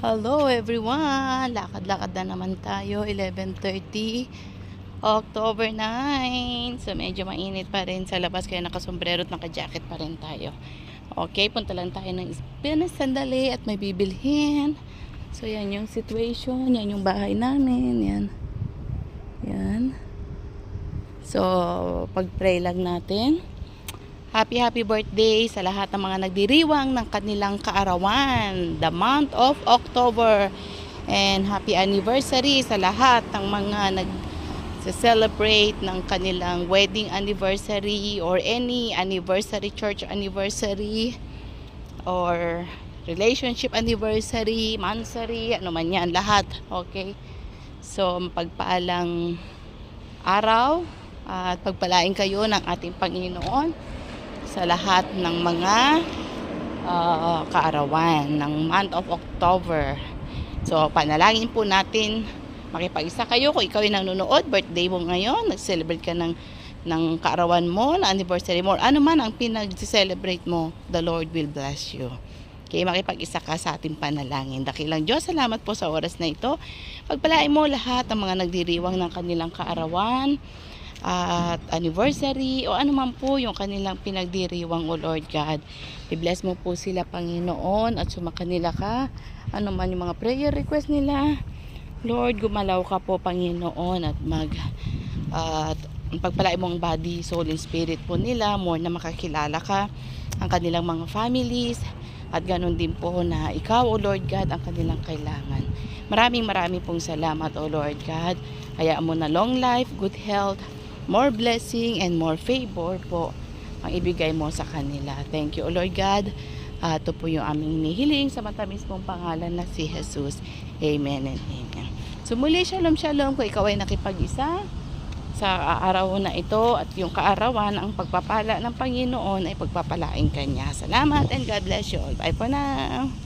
Hello everyone! Lakad-lakad na naman tayo. 11.30 October 9. So medyo mainit pa rin sa labas kaya nakasombrero at naka-jacket pa rin tayo. Okay, punta lang tayo ng Spinas sandali at may bibilhin. So yan yung situation. Yan yung bahay namin. Yan. Yan. So, pag-pray lang natin. Happy happy birthday sa lahat ng mga nagdiriwang ng kanilang kaarawan, the month of October. And happy anniversary sa lahat ng mga nag celebrate ng kanilang wedding anniversary or any anniversary, church anniversary or relationship anniversary, mansary, ano man yan, lahat. Okay? So, pagpaalang araw at pagpalain kayo ng ating Panginoon sa lahat ng mga ah, kaarawan ng month of October. So, panalangin po natin makipag-isa kayo kung ikaw ay nanonood, birthday mo ngayon, nag-celebrate ka ng, ng kaarawan mo, na anniversary mo, ano man ang pinag-celebrate mo, the Lord will bless you. Okay, makipag-isa ka sa ating panalangin. Dakilang Diyos, salamat po sa oras na ito. Pagpalain mo lahat ng mga nagdiriwang ng kanilang kaarawan, at anniversary o ano man po yung kanilang pinagdiriwang o Lord God. I-bless mo po sila Panginoon at sumakanila ka. Ano man yung mga prayer request nila. Lord, gumalaw ka po Panginoon at mag at pagpalain mo ang body, soul, and spirit po nila more na makakilala ka ang kanilang mga families at ganun din po na ikaw o Lord God ang kanilang kailangan. Maraming maraming pong salamat o Lord God. Hayaan mo na long life, good health, more blessing and more favor po ang ibigay mo sa kanila. Thank you, O Lord God. Ah, ito po yung aming hinihiling sa matamis mong pangalan na si Jesus. Amen and amen. So muli, shalom shalom kung ikaw ay nakipag-isa sa araw na ito at yung kaarawan, ang pagpapala ng Panginoon ay pagpapalain kanya. Salamat and God bless you all. Bye for now.